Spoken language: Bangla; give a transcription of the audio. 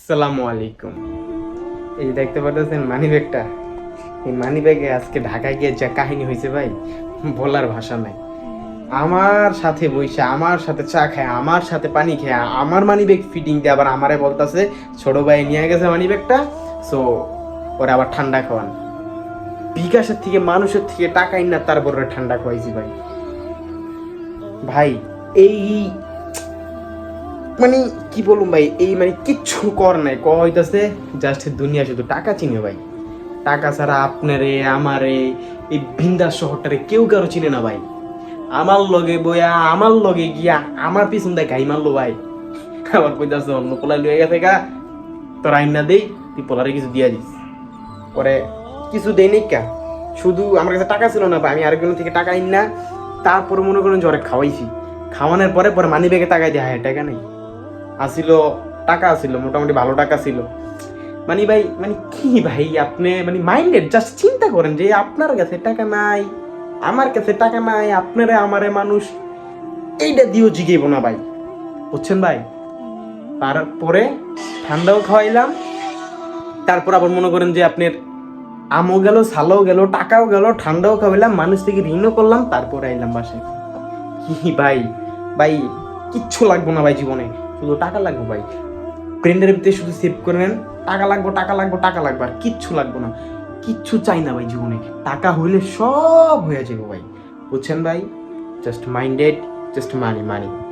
আসসালামু আলাইকুম। এই যে দেখতে পাচ্ছেন মানি ব্যাগটা এই মানি ব্যাগে আজকে ঢাকায় গিয়ে যা কাহিনী হয়েছে ভাই, বলার ভাষা নাই। আমার সাথে বইসা, আমার সাথে চা খায়, আমার সাথে পানি খায়, আমার মানি ব্যাগ ফিটিং দিয়ে আবার আমারে বলতাছে, ছোট ভাই নিয়ে গেছে মানি ব্যাগটা সো ওরা আবার ঠান্ডা খাওয়ান। বিকাশের থেকে, মানুষের থেকে টাকা না তারপর ঠান্ডা খাওয়াইছি ভাই। ভাই, এই মানে কি বলুম ভাই, এই মানে কিচ্ছু কর নাই। ক হইতাছে জাস্ট দুনিয়া শুধু টাকা চিনে ভাই। টাকা ছাড়া আপনারে, আমারে, এই বিন্দাস শহরটারে কেউ কারও চিনে না ভাই। আমার লগে বইয়া, আমার লগে গিয়া, আমার পিছন দিয়ে গাই মারলো ভাই। আবার কইতাছে, অন্য পোলাই লয়ে গেছে গা। তোর আইন না দেই, তুই পোলারে কিছু দিয়া দিস। পরে কিছু দেই নাই কা। শুধু আমার কাছে টাকা ছিল না ভাই, আমি আরেকজনের থেকে টাকা আইন না। তারপরে মনে করেন জ্বরে খাওয়াইছি। খাওয়ানোর পরে পরে মানি ব্যাগে টাকা দিয়ে হ্যাঁ টাকা নেই। আসিল, টাকা আসিল, মোটামুটি ভালো টাকা ছিল। মানে ভাই মানে কি ভাই আপনি মানে মাইন্ডেড জাস্ট চিন্তা করেন যে আপনার কাছে টাকা নাই, আমার কাছে টাকা নাই, আপনারে, আমারে মানুষ এইটা দিয়েও জিগেইব না ভাই। বুঝছেন ভাই? তারপরে ঠান্ডাও খাওয়াইলাম, তারপর আবার মনে করেন যে আপনার আমও গেল সালও গেল, টাকাও গেল, ঠান্ডাও খাওয়াইলাম, মানুষ থেকে ঋণও করলাম, তারপরে আইলাম বাসায়। কি ভাই? ভাই, কিচ্ছু লাগবো না ভাই জীবনে। শুধু টাকা লাগবে ভাই। ব্রেন্ডের ভিতরে শুধু সেভ করে নেন। টাকা লাগবো টাকা লাগবো, টাকা লাগবে, আর কিচ্ছু লাগবো না। কিচ্ছু চাই না ভাই জীবনে। টাকা হইলে সব হয়ে যাবে ভাই। বুঝছেন ভাই? Just minded just money money